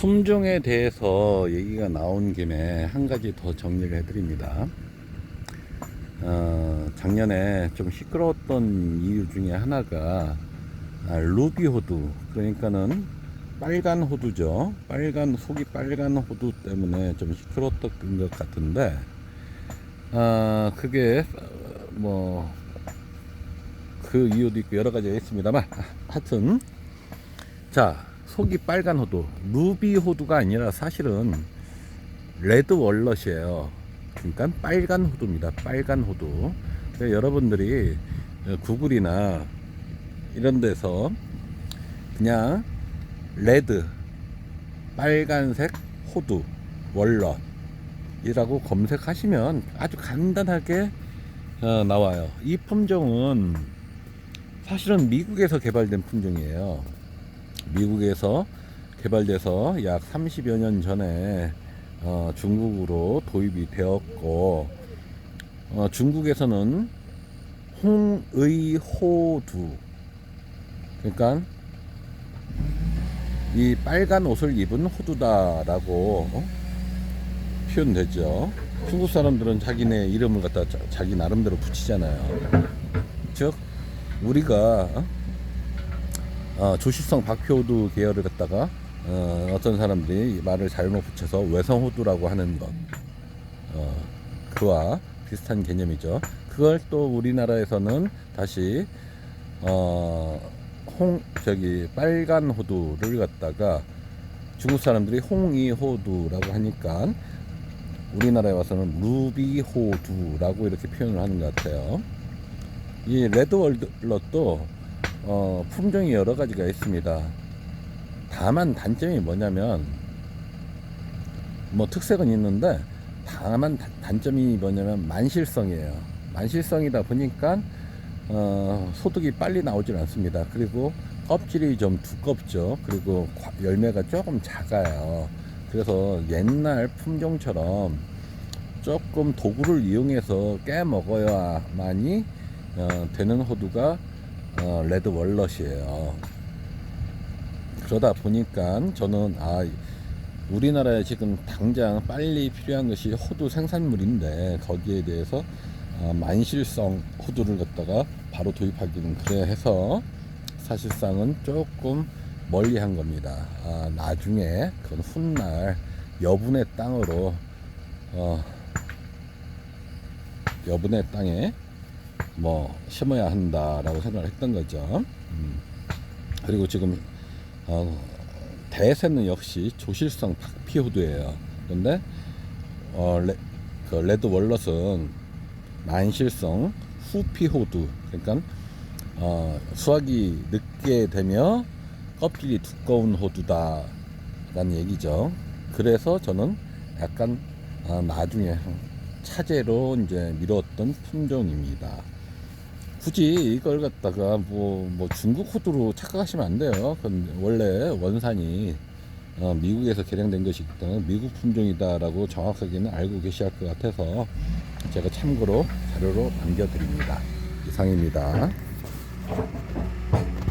품종에 대해서 얘기가 나온 김에 한 가지 더 정리를 해드립니다. 어, 작년에 좀 시끄러웠던 이유 중에 하나가 아, 루비 호두 그러니까는 빨간 호두죠. 빨간 속이 빨간 호두 때문에 좀 시끄러웠던 것 같은데 아 그게 뭐 그 이유도 있고 여러 가지가 있습니다만 하여튼 자 속이 빨간 호두 루비 호두가 아니라 사실은 레드 월넛이에요. 그러니까 빨간 호두입니다. 빨간 호두. 여러분들이 구글이나 이런 데서 그냥 레드 빨간색 호두 월넛이라고 검색하시면 아주 간단하게 어, 나와요. 이 품종은 사실은 미국에서 개발된 품종이에요. 미국에서 개발돼서 약 30여 년 전에 어, 중국으로 도입이 되었고 어, 중국에서는 홍의호두 그러니까 이 빨간 옷을 입은 호두다라고 어? 표현되죠. 중국 사람들은 자기네 이름을 갖다 자, 자기 나름대로 붙이잖아요. 즉 우리가 어? 어, 조실성 박효두 계열을 갖다가 어, 어떤 사람들이 말을 잘못 붙여서 외성호두라고 하는 것 어, 그와 비슷한 개념이죠. 그걸 또 우리나라에서는 다시 어, 홍 저기 빨간 호두를 갖다가 중국 사람들이 홍이호두라고 하니까 우리나라에 와서는 루비호두라고 이렇게 표현을 하는 것 같아요. 이 레드월넛도 어, 품종이 여러 가지가 있습니다. 다만 단점이 뭐냐면 뭐 특색은 있는데 다만 다- 단점이 뭐냐면 만실성이에요. 만실성이다 보니까 어, 소득이 빨리 나오질 않습니다. 그리고 껍질이 좀 두껍죠. 그리고 과- 열매가 조금 작아요. 그래서 옛날 품종처럼 조금 도구를 이용해서 깨 먹어야만이 어, 되는 호두가 어, 레드 월넛이에요. 그러다 보니까 저는 아 우리나라에 지금 당장 빨리 필요한 것이 호두 생산물인데 거기에 대해서 어, 만실성 호두를 갖다가 바로 도입하기는 그래 해서 사실상은 조금 멀리 한 겁니다. 아, 나중에 그건 훗날 여분의 땅으로 어, 여분의 땅에 뭐 심어야 한다라고 생각을 했던 거죠. 음. 그리고 지금 어, 대세는 역시 조실성 박피호두예요. 그런데 어, 레, 그 레드 월넛은 만실성 후피호두 그러니까 어, 수확이 늦게 되며 껍질이 두꺼운 호두다라는 얘기죠. 그래서 저는 약간 어, 나중에 차제로 이제 미뤘던 품종입니다. 굳이 이걸 갖다가 뭐, 뭐 중국 호두로 착각하시면 안 돼요. 그건 원래 원산이 어, 미국에서 개량된 것이기 때문에 미국 품종이다라고 정확하게는 알고 계셔야 할 것 같아서 제가 참고로 자료로 남겨드립니다. 이상입니다.